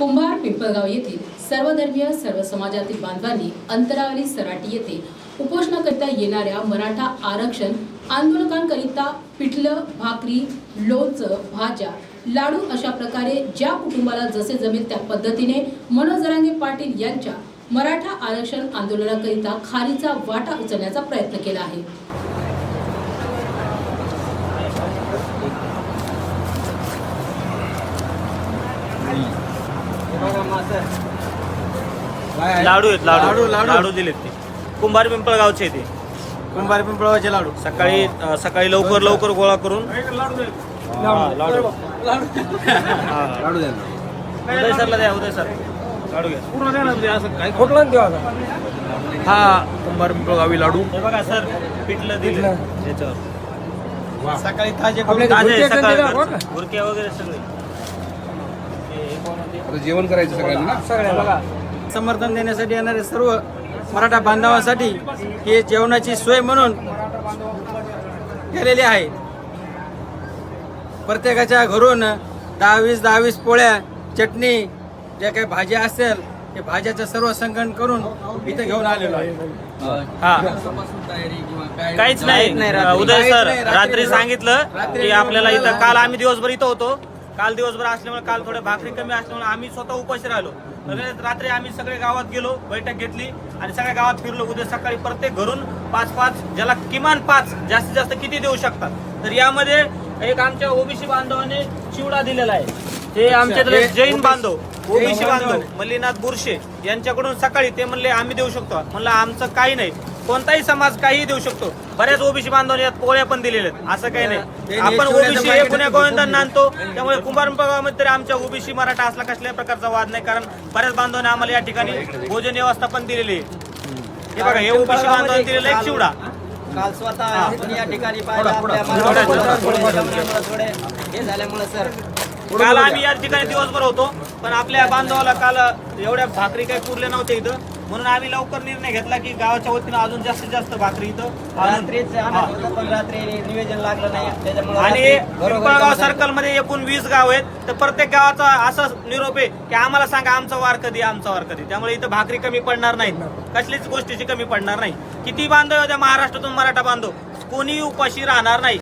कुंभार पिंपळगाव येथील सर्वधर्मीय सर्व समाजातील बांधवांनी अंतरावली सराटी येथे उपोषणाकरिता येणाऱ्या मराठा आरक्षण आंदोलकांकरिता पिठलं भाकरी लोणचं भाज्या लाडू अशा प्रकारे ज्या कुटुंबाला जसे जमेल त्या पद्धतीने मनोज जरांगे पाटील यांच्या मराठा आरक्षण आंदोलनाकरिता खारीचा वाटा उचलण्याचा प्रयत्न केला आहे. लाडू आहेत लाडू. लाडू, लाडू. लाडू दिलेत ते. कुंभार पिंपळगावचे ते. कुंभार पिंपळाचे लाडू. सकाळी अं, सकाळी लवकर लवकर गोळा करून. हा, लाडू. हा. उदय सरला द्या उदय सर. लाडू घ्या. म्हणजे हा कुंभार पिंपळगावी लाडू. हे बघा सर पिठलं दिलं. त्याच्यावर सकाळी ताजे ताजे सकाळी गुरक्या वगैरे सगळे. आता जेवण करायचं सगळ्यांना ना? सगळ्या बघा. समर्थन देण्यासाठी येणारे सर्व मराठा बांधवांसाठी हे जेवणाची सोय म्हणून केलेली आहे. प्रत्येकाच्या घरून दहा वीस दहा वीस पोळ्या चटणी ज्या काही भाज्या असेल ते भाज्याचं सर्व संकलन करून इथं घेऊन आलेलो आहे. हा. काहीच नाही. उदय सर रात्री सांगितलं की आपल्याला इथं काल आम्ही दिवसभर इथं होतो. काल दिवसभर असल्यामुळे काल थोड्या भाकरी कमी असल्यामुळे आम्ही स्वतः उपाशी राहिलो. तर रात्री आम्ही सगळे गावात गेलो बैठक घेतली आणि सगळ्या गावात फिरलो. उद्या सकाळी प्रत्येक घरून पाच पाच ज्याला किमान पाच जास्तीत जास्त किती देऊ शकतात? तर यामध्ये एक आमच्या ओबीसी बांधवाने चिवडा दिलेला आहे. ते आमच्याकडे हे जैन बांधव ओबीसी बांधव. मल्लीनाथ बुरशे यांच्याकडून सकाळी ते म्हणले आम्ही देऊ शकतो. म्हणलं आमचं काही नाही. कोणताही समाज काहीही देऊ शकतो. बऱ्याच ओबीसी बांधवांनी यात पोळ्या पण दिलेल्या आहेत. असं काही नाही. आपण ओबीसी हे पुण्या आहे. गोविंदांना आणतो. त्यामुळे कुंभारमध्ये तरी आमच्या ओबीसी मराठा असला कसल्याही प्रकारचा वाद नाही. कारण बऱ्याच बांधवांनी आम्हाला या ठिकाणी भोजन व्यवस्था पण दिलेली आहे. हे बघा हे ओबीसी बांधवांनी दिलेला एक चिवडा. काल स्वतः आपण या ठिकाणी हे झाल्यामुळे सर. काल आम्ही या ठिकाणी दिवसभर होतो. पण आपल्या बांधवाला काल एवढ्या भाकरी काही पुरल्या नव्हत्या इथं. म्हणून आम्ही लवकर निर्णय घेतला की गावाच्या वतीनं अजून जास्तीत जास्त भाकरी इथं आणून- रात्रीच. आणत होतं, पण रात्री निवेदन लागलं नाही. त्याच्यामुळे आणि पिंपळगाव सर्कलमध्ये एकूण वीस गाव आहेत. तर प्रत्येक गावाचा असं निरोप आहे की आम्हाला सांगा आमचा वार कधी आमचा वार कधी? त्यामुळे इथं भाकरी कमी पडणार नाही कसलीच गोष्टीची कमी पडणार नाही. किती बांधव महाराष्ट्रातून मराठा बांधव? कोणी उपाशी राहणार नाही.